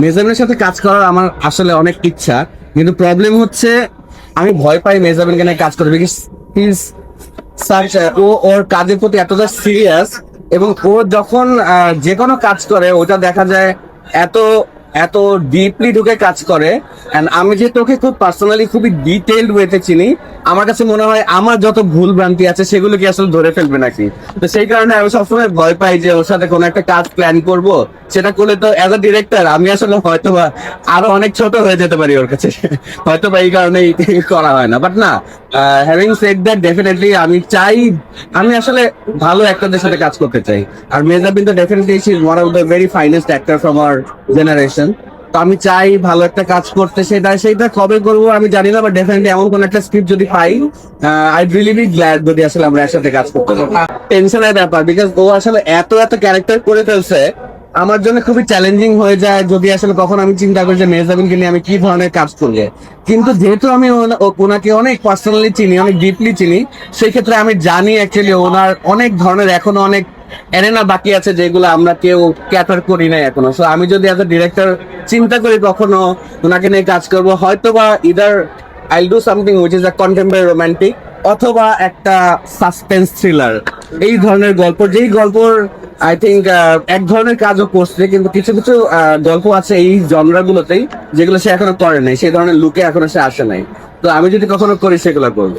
মেজাবিনের সাথে কাজ করার আমার আসলে অনেক ইচ্ছা, কিন্তু প্রবলেম হচ্ছে আমি ভয় পাই মেজাবিন কেন কাজ সাচ ও ওর কাজের প্রতি এতটা সিরিয়াস এবং ও যখন যে কোনো কাজ করে, ওটা দেখা যায় এত এত ডিপলি ঢুকে কাজ করে এন্ড আমি যে তোকে খুব পার্সোনালি খুবই ডিটেইলড ওয়েতে চিনি, আমার কাছে মনে হয় আমার যত ভুল ভ্রান্তি আছে সেগুলো কি আসলে ধরে ফেলবে নাকি? তো সেই কারণে আমি সবসময় ভয় পাই যে ওর সাথে কোনো একটা কাজ প্ল্যান করব, সেটা করলে তো অ্যাজ আ ডিরেক্টর আমি আসলে হয়তো বা আরও অনেক ছোট হয়ে যেতে পারি ওর কাছে। হয়তো বা এই কারণেই করা হয় না বাট না হ্যাভিং সেড দ্যাট ডেফিনেটলি আমি চাই, আমি আসলে ভালো অ্যাক্টরদের সাথে কাজ করতে চাই। আর মেজাবিন তো definitely is one of the very finest actor from our generation তো আমি চাই ভালো একটা কাজ করতে, সেটা সেটা কবে করব আমি জানি না বাট ডেফিনেটলি এমন কোন একটা স্ক্রিপ্ট যদি পাই আই রিলি বি গ্ল্যাড যদি আসলে আমরা একসাথে কাজ করতে পারি। টেনশনের ব্যাপার বিকজ ও আসলে এত এত ক্যারেক্টার করে ফেলছে আমার জন্য খুবই চ্যালেঞ্জিং হয়ে যায় যদি আসলে কখন আমি চিন্তা করি যে মেহজাবিনকে নিয়ে আমি কি ধরনের কাজ করব কিন্তু যেহেতু আমি ওনাকে অনেক পার্সোনালি চিনি, অনেক ডিপলি চিনি, সেই ক্ষেত্রে আমি জানি অ্যাকচুয়ালি ওনার অনেক ধরনের এখনও অনেক এরেনা বাকি আছে যেগুলো আমরা কেউ ক্যাটার করি নাই এখনও। সো আমি যদি এজ ডিরেক্টর চিন্তা করি কখনো ওনাকে নিয়ে কাজ করব হয়তো বা either I'll do something which is a contemporary romantic অথবা একটা সাসপেন্স থ্রিলার এই ধরনের গল্প, যেই গল্পর আই থিঙ্ক এক ধরনের কাজও করছে কিন্তু কিছু কিছু আহ, গল্প আছে এই জনরা গুলোতেই যেগুলো সে এখনও করে নাই সেই ধরনের লুকে এখনও সে আসে নাই। তো আমি যদি কখনো করি সেগুলো করব।